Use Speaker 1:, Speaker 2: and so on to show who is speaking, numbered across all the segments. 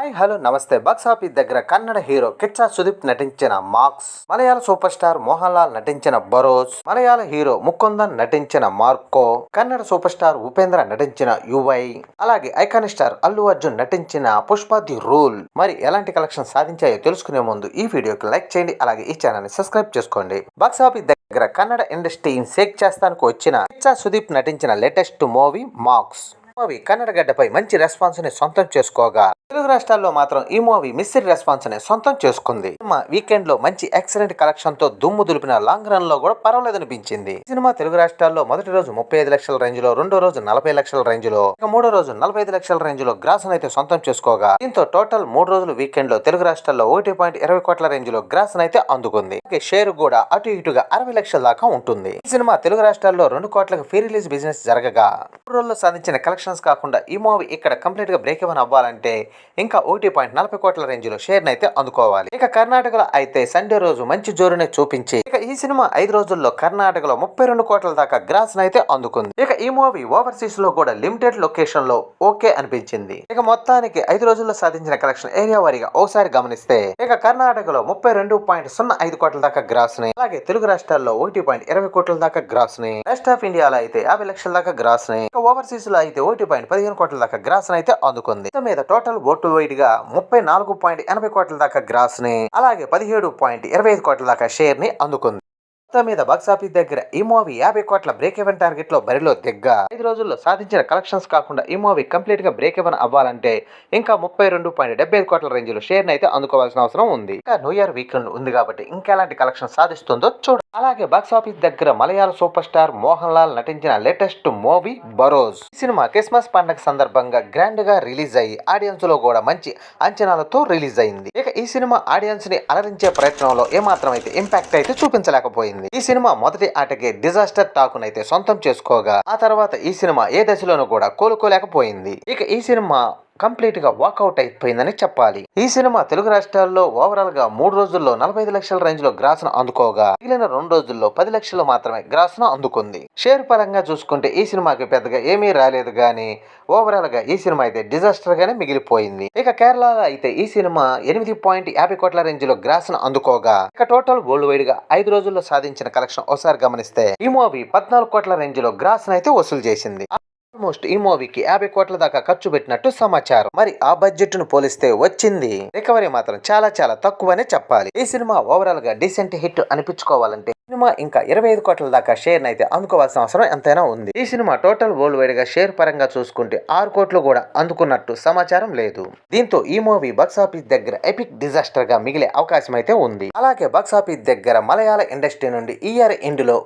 Speaker 1: Hi hello namaste. Box office దగ్గర Kannada hero Kichcha Sudeep నటించిన Max. Malayalam super star Mohan Lal నటించిన Barroz Malayalam hero Mukundan నటించిన Marco. Kannada super star Upendra నటించిన UI. అలాగే icon star Allu Arjun నటించిన పుష్ప ది రూల్. మరి ఎలాంటి కలెక్షన్ సాధించాయో తెలుసుకునే ముందు ఈ వీడియోకి లైక్ చేయండి అలాగే ఈ ఛానల్ని సబ్స్క్రైబ్ చేసుకోండి. బాక్స్ ఆఫీస్ దగ్గర కన్నడ ఇండస్ట్రీని షేక్ చేస్తానికి వచ్చిన కిచ్చా సుదీప్ నటించిన latest movie Max. Movie Kannada గడ్డపై మంచి రెస్పాన్స్ని సొంతం చేసుకోగా. తెలుగు రాష్ట్రాల్లో మాత్రం ఈ మూవీ మిస్సిడ్ రెస్పాన్స్ని సొంతం చేసుకుంది. సినిమా వీకెండ్లో మంచి ఎక్సలెంట్ కలెక్షన్తో దుమ్ము దులిపిన లాంగ్ రన్లో కూడా పర్వాలేదనిపించింది. సినిమా తెలుగు రాష్ట్రాల్లో మొదటి రోజు ముప్పై ఐదు లక్షల రేంజ్లో రెండో రోజు నలభై లక్షల రేంజ్లో ఇక మూడో రోజు నలభై ఐదు లక్షల రేంజ్లో గ్రాస్ అయితే సొంతం చేసుకోగా దీంతో టోటల్ మూడు రోజులు వీకెండ్లో తెలుగు రాష్ట్రాల్లో ఒకటి పాయింట్ ఇరవై కోట్ల రేంజ్లో గ్రాస్ అయితే అందుకుంది. షేర్ కూడా అటు ఇటుగా అరవై లక్షల దాకా ఉంటుంది. ఈ సినిమా తెలుగు రాష్ట్రాల్లో రెండు కోట్లకు ఫ్రీ రిలీజ్ బిజినెస్ జరగగా. మూడు రోజుల్లో సాధించిన కలెక్షన్స్ కాకుండా ఈ మూవీ ఇక్కడ కంప్లీట్గా బ్రేక్ ఇవ్వని అవ్వాలంటే ఇంకా ఒకటి పాయింట్ నలభై కోట్ల రేంజ్లో షేర్ అయితే అందుకోవాలి. ఇక కర్ణాటకలో అయితే సండే రోజు మంచి జోరునే చూపించి ఇక ఈ సినిమా ఐదు రోజుల్లో కర్ణాటకలో ముప్పై రెండు కోట్ల దాకా గ్రాస్ అయితే అందుకుంది. ఇక ఈ మూవీ ఓవర్సీస్లో కూడా లిమిటెడ్ లొకేషన్లో ఓకే అనిపించింది. ఇక మొత్తానికి ఐదు రోజుల్లో సాధించిన కలెక్షన్ ఏరియా వారీగా ఒకసారి గమనిస్తే ఇక కర్ణాటకలో ముప్పై రెండు పాయింట్ సున్నా ఐదు కోట్ల దాకా గ్రాస్ని అలాగే తెలుగు రాష్ట్రాల్లో ఒకటి పాయింట్ ఇరవై కోట్ల దాకా గ్రాస్ని రెస్ట్ ఆఫ్ ఇండియాలో అయితే యాభై లక్షల దాకా గ్రాస్ని ఇక ఓవర్సీస్లో అయితే ఒకటి పాయింట్ పదిహేను కోట్ల దాకా గ్రాస్ అయితే అందుకుంది మీద టోటల్ ఓటు వైడ్గా ముప్పై నాలుగు పాయింట్ ఎనభై కోట్ల దాకా గ్రాస్ని అలాగే పదిహేడు పాయింట్ ఇరవై ఐదు కోట్ల దాకా షేర్ని అందుకుంది. మొత్తం మీద బాక్సాఫీస్ దగ్గర ఈ మూవీ యాభై కోట్ల బ్రేక్ ఎవెన్ టార్గెట్లో బరిలో దిగ్గా. ఐదు రోజుల్లో సాధించిన కలెక్షన్స్ కాకుండా ఈ మూవీ కంప్లీట్గా బ్రేక్ ఎవెన్ అవ్వాలంటే ఇంకా ముప్పై రెండు పాయింట్ డెబ్బై ఐదు కోట్ల రేంజ్లో షేర్ అయితే అందుకోవాల్సిన అవసరం ఉంది. ఇంకా న్యూ ఇయర్ వీకెండ్ ఉంది కాబట్టి ఇంకా ఎలాంటి కలెక్షన్ సాధిస్తుందో చూడ అలాగే బాక్సాఫీస్ దగ్గర మలయాళ సూపర్ స్టార్ మోహన్ లాల్ నటించిన లేటెస్ట్ మూవీ బరోజ్. ఈ సినిమా క్రిస్మస్ పండగ సందర్భంగా గ్రాండ్గా రిలీజ్ అయ్యి ఆడియన్స్లో కూడా మంచి అంచనాలతో రిలీజ్ అయింది. ఇక ఈ సినిమా ఆడియన్స్ని అలరించే ప్రయత్నంలో ఏమాత్రం అయితే ఇంపాక్ట్ అయితే చూపించలేకపోయింది. ఈ సినిమా మొదటి ఆటకి డిజాస్టర్ టాకునైతే సొంతం చేసుకోగా ఆ తర్వాత ఈ సినిమా ఏ దశలోనూ కూడా కోలుకోలేకపోయింది. ఇక ఈ సినిమా కంప్లీట్గా వాకౌట్ అయిపోయిందని చెప్పాలి. ఈ సినిమా తెలుగు రాష్ట్రాల్లో ఓవరాల్గా మూడు రోజుల్లో నలభై ఐదు లక్షల రేంజ్లో గ్రాస్ అందుకోగా మిగిలిన రెండు రోజుల్లో పది లక్షలు మాత్రమే గ్రాస్ అందుకుంది. షేర్ పరంగా చూసుకుంటే ఈ సినిమాకి పెద్దగా ఏమీ రాలేదు కానీ ఓవరాల్గా ఈ సినిమా అయితే డిజాస్టర్ గానే మిగిలిపోయింది. ఇక కేరళలో అయితే ఈ సినిమా ఎనిమిది పాయింట్ యాభై కోట్ల రేంజ్లో గ్రాస్ అందుకోగా ఇక టోటల్ వరల్డ్ వైడ్గా ఐదు రోజుల్లో సాధించిన కలెక్షన్ ఒకసారి గమనిస్తే ఈ మూవీ పద్నాలుగు కోట్ల రేంజ్లో గ్రాస్ అయితే వసూలు చేసింది. ఆల్మోస్ట్ ఈ మూవీకి యాభై కోట్ల దాకా ఖర్చు పెట్టినట్టు సమాచారం. మరి ఆ బడ్జెట్ను పోలిస్తే వచ్చింది? రికవరీ మాత్రం చాలా చాలా తక్కువనే చెప్పాలి. ఈ సినిమా ఓవరాల్గా డీసెంట్ హిట్ అనిపించుకోవాలంటే సినిమా ఇంకా ఇరవై ఐదు కోట్ల దాకా షేర్ అయితే అందుకోవాల్సిన అవసరం ఎంతైనా ఉంది. ఈ సినిమా టోటల్ వరల్డ్ వైడ్గా షేర్ పరంగా చూసుకుంటే ఆరు కోట్లు కూడా అందుకున్నట్టు సమాచారం లేదు. దీంతో ఈ మూవీ బాక్సాఫీస్ దగ్గర ఎపిక్ డిజాస్టర్గా మిగిలే అవకాశం అయితే ఉంది. అలాగే బాక్సాఫీస్ దగ్గర మలయాళ ఇండస్ట్రీ నుండి ఇయర్ ఎండ్లో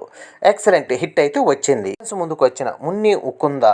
Speaker 1: ఎక్సలెంట్ హిట్ అయితే వచ్చింది. ముందుకు వచ్చిన మున్ని ఉక్కుందా?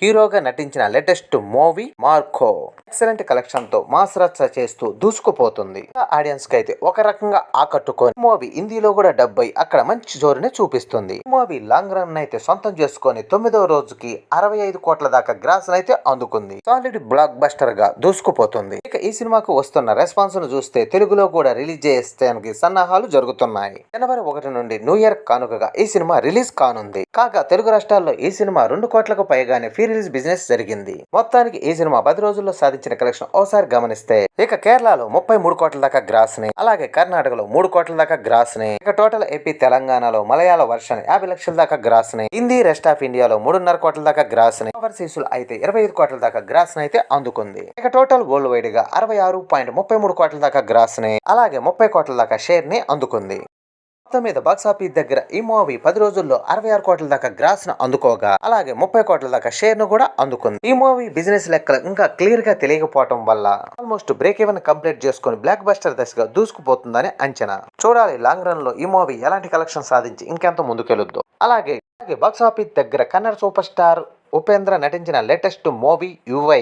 Speaker 1: హీరోగా నటించిన లేటెస్ట్ మూవీ మార్కో. ఎక్సలెంట్ కలెక్షన్తో మాస్ రచ్చ చేస్తూ దూసుకుపోతుంది. ఆడియన్స్కి అయితే ఒక రకంగా ఆకట్టుకొని మూవీ హిందీలో కూడా డబ్బై అక్కడ మంచి జోరుని చూపిస్తుంది. మూవీ లాంగ్ రన్ అయితే సొంతం చేసుకొని తొమ్మిదో రోజుకి అరవై ఐదు కోట్ల దాకా గ్రాస్ అయితే అందుకుంది. సాలిడ్ బ్లాక్ బస్టర్గా దూసుకుపోతుంది. ఇక ఈ సినిమాకు వస్తున్న రెస్పాన్స్ను చూస్తే తెలుగులో కూడా రిలీజ్ చేయడానికి సన్నాహాలు జరుగుతున్నాయి. జనవరి ఒకటి నుండి న్యూ ఇయర్ కానుకగా ఈ సినిమా రిలీజ్ కానుంది. కాగా తెలుగు రాష్ట్రాల్లో ఈ సినిమా రెండు కోట్లకు పైగానే ఫ్రీ రిలీజ్ బిజినెస్ జరిగింది. మొత్తానికి ఈ సినిమా పది రోజుల్లో సాధించిన కలెక్షన్ ఓసారి గమనిస్తే ఇక కేరళలో ముప్పై మూడు కోట్ల దాకా గ్రాస్ని అలాగే కర్ణాటకలో మూడు కోట్ల దాకా గ్రాస్ని ఇక టోటల్ ఏపీ తెలంగాణలో మలయాళ వర్షన్ యాభై లక్షల దాకా గ్రాస్ని హిందీ రెస్ట్ ఆఫ్ ఇండియాలో మూడున్నర కోట్ల దాకా గ్రాస్ని ఓవర్సీస్ అయితే ఇరవై ఐదు కోట్ల దాకా గ్రాస్ని అయితే అందుకుంది. ఇక టోటల్ వరల్డ్ వైడ్గా అరవై ఆరు పాయింట్ ముప్పై మూడు కోట్ల దాకా గ్రాస్ని అలాగే ముప్పై కోట్ల దాకా షేర్ని అందుకుంది. మొత్తం మీద బాక్స్ ఆఫీస్ దగ్గర ఈ మూవీ పది రోజుల్లో అరవై ఆరు కోట్ల దాకా గ్రాస్ను అందుకోగా. అలాగే ముప్పై కోట్ల దాకా షేర్ను కూడా అందుకుంది. ఈ మూవీ బిజినెస్ లెక్కలు ఇంకా క్లియర్గా తెలియకపోవటం వల్ల ఆల్మోస్ట్ బ్రేక్ ఈవెన్ కంప్లీట్ చేసుకుని బ్లాక్ బస్టర్ దశగా దూసుకుపోతుందని అంచనా. చూడాలి లాంగ్ రన్లో ఈ మూవీ ఎలాంటి కలెక్షన్ సాధించి ఇంకెంత ముందుకెళ్ళొద్దు అలాగే అలాగే బాక్స్ ఆఫీస్ దగ్గర కన్నడ సూపర్ స్టార్ ఉపేంద్ర నటించిన లేటెస్ట్ మూవీ యువై.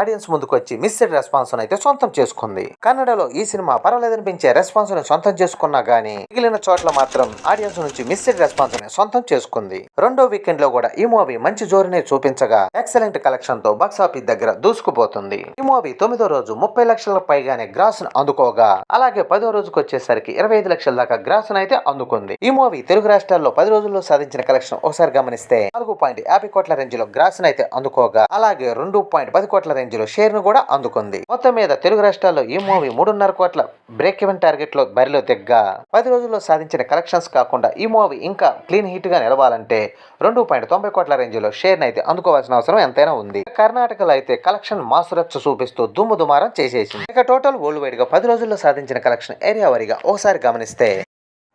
Speaker 1: ఆడియన్స్ ముందుకు వచ్చి మిస్డ్ రెస్పాన్స్ అయితే సొంతం చేసుకుంది. కన్నడలో ఈ సినిమా పర్వాలేదనిపించే రెస్పాన్స్ని సొంతం చేసుకున్నా గానీ మిగిలిన చోట్ల మాత్రం ఆడియన్స్ నుంచి మిస్డ్ రెస్పాన్స్ని సొంతం చేసుకుంది. రెండో వీకెండ్లో కూడా ఈ మూవీ మంచి జోరునే చూపించగా ఎక్సలెంట్ కలెక్షన్తో బాక్స్ ఆఫీస్ దగ్గర దూసుకుపోతుంది. ఈ మూవీ తొమ్మిదో రోజు ముప్పై లక్షల పైగానే గ్రాస్ అందుకోగా అలాగే పదో రోజుకు వచ్చేసరికి ఇరవై ఐదు లక్షల దాకా గ్రాస్ అయితే అందుకుంది. ఈ మూవీ తెలుగు రాష్ట్రాల్లో పది రోజుల్లో సాధించిన కలెక్షన్ ఒకసారి గమనిస్తే నాలుగు పాయింట్ యాభై కోట్ల రేంజ్లో గ్రాస్ అయితే అందుకోగా. అలాగే రెండు పాయింట్ పది కోట్ల రేంజ్లో షేర్ను కూడా అందుకుంది. మొత్తం మీద తెలుగు రాష్ట్రాల్లో ఈ మూవీ మూడున్నర కోట్ల బ్రేక్ ఈవెన్ టార్గెట్లో బరిలో దిగ్గా పది రోజుల్లో సాధించిన కలెక్షన్స్ కాకుండా ఈ మూవీ ఇంకా క్లీన్ హిట్గా నిలవాలంటే రెండు పాయింట్ తొంభై కోట్ల రేంజ్లో షేర్ అయితే అందుకోవాల్సిన అవసరం ఎంతైనా ఉంది. కర్ణాటకలో అయితే కలెక్షన్ మాసురచ్చ చూపిస్తూ దుమ్ము దుమారం చేసేసింది. ఇక టోటల్ వరల్డ్ వైడ్గా పది రోజుల్లో సాధించిన కలెక్షన్ ఏరియా వారీగా ఒకసారి గమనిస్తే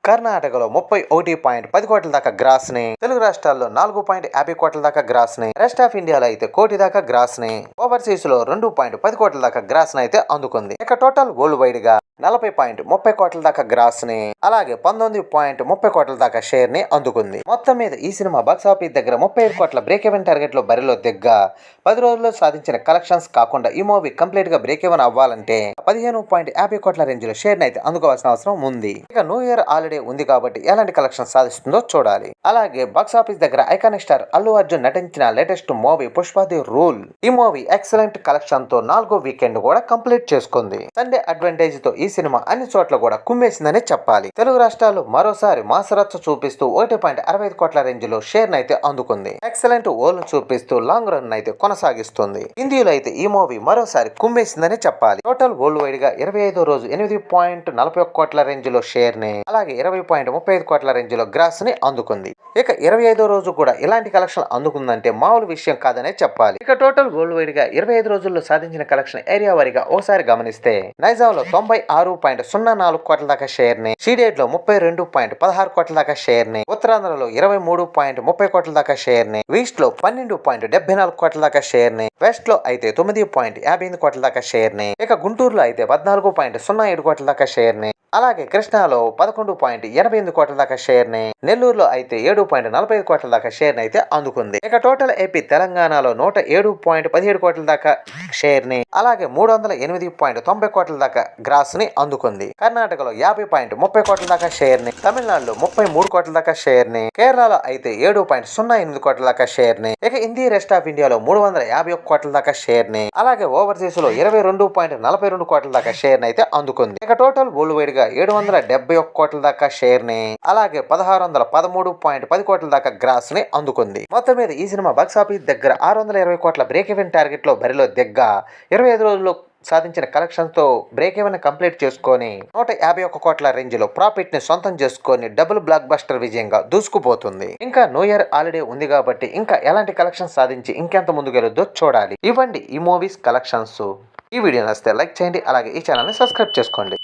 Speaker 1: కర్ణాటకలో ముప్పై ఒకటి పాయింట్ పది కోట్ల దాకా గ్రాస్ని తెలుగు రాష్ట్రాల్లో నాలుగు పాయింట్ యాభై కోట్ల దాకా గ్రాస్ని రెస్ట్ ఆఫ్ ఇండియాలో అయితే కోటి దాకా గ్రాస్ని ఓవర్సీస్లో రెండు పాయింట్ పది కోట్ల దాకా గ్రాస్ని అయితే అందుకుంది. ఇక టోటల్ వరల్డ్ వైడ్గా నలభై పాయింట్ ముప్పై కోట్ల దాకా గ్రాస్ని అలాగే పంతొమ్మిది పాయింట్ ముప్పై కోట్ల దాకా షేర్ని అందుకుంది. మొత్తం మీద ఈ సినిమా బాక్స్ ఆఫీస్ దగ్గర ముప్పై ఐదు కోట్ల బ్రేక్ ఎవెన్ టార్గెట్లో బరిలో దిగ్గా పది రోజుల్లో సాధించిన కలెక్షన్స్ కాకుండా ఈ మూవీ కంప్లీట్గా బ్రేక్ ఎవెన్ అవ్వాలంటే పదిహేను పాయింట్ యాభై కోట్ల రేంజ్లో షేర్ అయితే అందుకోవాల్సిన అవసరం ఉంది. ఇక న్యూ ఇయర్ ఆల్రెడీ ఉంది కాబట్టి ఎలాంటి కలెక్షన్ సాధిస్తుందో చూడాలి. అలాగే బాక్స్ ఆఫీస్ దగ్గర ఐకానిక్ స్టార్ అల్లు అర్జున్ నటించిన లేటెస్ట్ మూవీ పుష్పాది రూల్. ఈ మూవీ ఎక్సలెంట్ కలెక్షన్తో నాలుగో వీకెండ్ కూడా కంప్లీట్ చేసుకుంది. సండే అడ్వాంటేజ్తో ఈ ఈ సినిమా అన్ని చోట్ల కూడా కుమ్మేసిందనే చెప్పాలి. తెలుగు రాష్ట్రాలు మరోసారి మాసరచ్చ చూపిస్తూ ఒకటి పాయింట్ అరవై ఐదు కోట్ల రేంజ్లో షేర్ అయితే అందుకుంది. ఎక్సలెంట్ ఓల్ చూపిస్తూ లాంగ్ రన్ అయితే కొనసాగిస్తుంది. హిందీలో అయితే ఈ మూవీ మరోసారి కుమ్మేసిందని చెప్పాలి. టోటల్ వరల్డ్ వైడ్గా ఇరవై ఐదో రోజు ఎనిమిది పాయింట్ నలభై ఒక్క కోట్ల రేంజ్లో షేర్ని అలాగే ఇరవై పాయింట్ ముప్పై ఐదు కోట్ల రేంజ్లో గ్రాస్ని అందుకుంది. ఇక ఇరవై ఐదో రోజు కూడా ఇలాంటి కలెక్షన్ అందుకుందంటే మామూలు విషయం కాదనే చెప్పాలి. ఇక టోటల్ వరల్డ్ వైడ్గా ఇరవై ఐదు రోజుల్లో సాధించిన కలెక్షన్ ఏరియా వారిగా ఓసారి గమనిస్తే నైజాం లో తొంభై ఆరు పాయింట్ సున్నా నాలుగు కోట్ల దాకా షేర్ని సీడెడ్లో ముప్పై రెండు పాయింట్ పదహారు కోట్ల దాకా షేర్ని ఉత్తరాంధ్రలో ఇరవై మూడు పాయింట్ ముప్పై కోట్ల దాకా షేర్ని ఈస్ట్లో పన్నెండు పాయింట్ డెబ్బై నాలుగు కోట్ల దాకా షేర్ని వెస్ట్లో అయితే తొమ్మిది పాయింట్ యాభై ఎనిమిది కోట్ల దాకా షేర్ని ఇక గుంటూరులో అయితే పద్నాలుగు పాయింట్ సున్నా ఏడు కోట్ల దాకా షేర్ని అలాగే కృష్ణాలో పదకొండు పాయింట్ ఎనభై ఎనిమిది కోట్ల దాకా షేర్ని నెల్లూరులో అయితే ఏడు పాయింట్ నలభై ఐదు కోట్ల దాకా షేర్ని అయితే అందుకుంది. ఇక టోటల్ ఏపీ తెలంగాణలో నూట ఏడు పాయింట్ పదిహేడు కోట్ల దాకా షేర్ని అలాగే మూడు వందల ఎనిమిది పాయింట్ తొంభై కోట్ల దాకా గ్రాస్ని అందుకుంది. కర్ణాటకలో యాభై పాయింట్ ముప్పై కోట్ల దాకా షేర్ని తమిళనాడులో ముప్పై మూడు కోట్ల దాకా షేర్ని కేరళలో అయితే ఏడు పాయింట్ సున్నా ఎనిమిది కోట్ల దాకా షేర్ని ఇక హిందీ రెస్ట్ ఆఫ్ ఇండియాలో మూడు వందల యాభై ఒక్క కోట్ల దాకా షేర్ని అలాగే ఓవర్సీస్లో ఇరవై రెండు పాయింట్ నలభై రెండు కోట్ల దాకా షేర్ని అయితే అందుకుంది. ఇక టోటల్ వరల్డ్ వైడ్గా ఏడు వందల డెబ్బై ఒక్క కోట్ల దాకా షేర్ని అలాగే పదహారు వందల పదమూడు పాయింట్ పది కోట్ల దాకా గ్రాస్ని అందుకుంది. మొత్తం మీద ఈ సినిమా బాక్స్ ఆఫీస్ దగ్గర ఆరు వందల ఇరవై కోట్ల బ్రేక్ ఈవెన్ టార్గెట్లో బరిలో దిగ్గా ఇరవై ఐదు రోజుల్లో సాధించిన కలెక్షన్తో బ్రేక్ ఈవెన్ కంప్లీట్ చేసుకొని నూట యాభై ఒక్క కోట్ల రేంజ్లో ప్రాఫిట్ని సొంతం చేసుకొని డబుల్ బ్లాక్ బస్టర్ విజయంగా దూసుకుపోతుంది. ఇంకా న్యూ ఇయర్ హాలిడే ఉంది కాబట్టి ఇంకా ఎలాంటి కలెక్షన్ సాధించి ఇంకెంత ముందుకెళ్ళొద్దో చూడాలి. ఇవ్వండి ఈ మూవీస్ కలెక్షన్స్ ఈ వీడియో నచ్చితే లైక్ చేయండి అలాగే ఈ ఛానల్ని సబ్స్క్రైబ్ చేసుకోండి.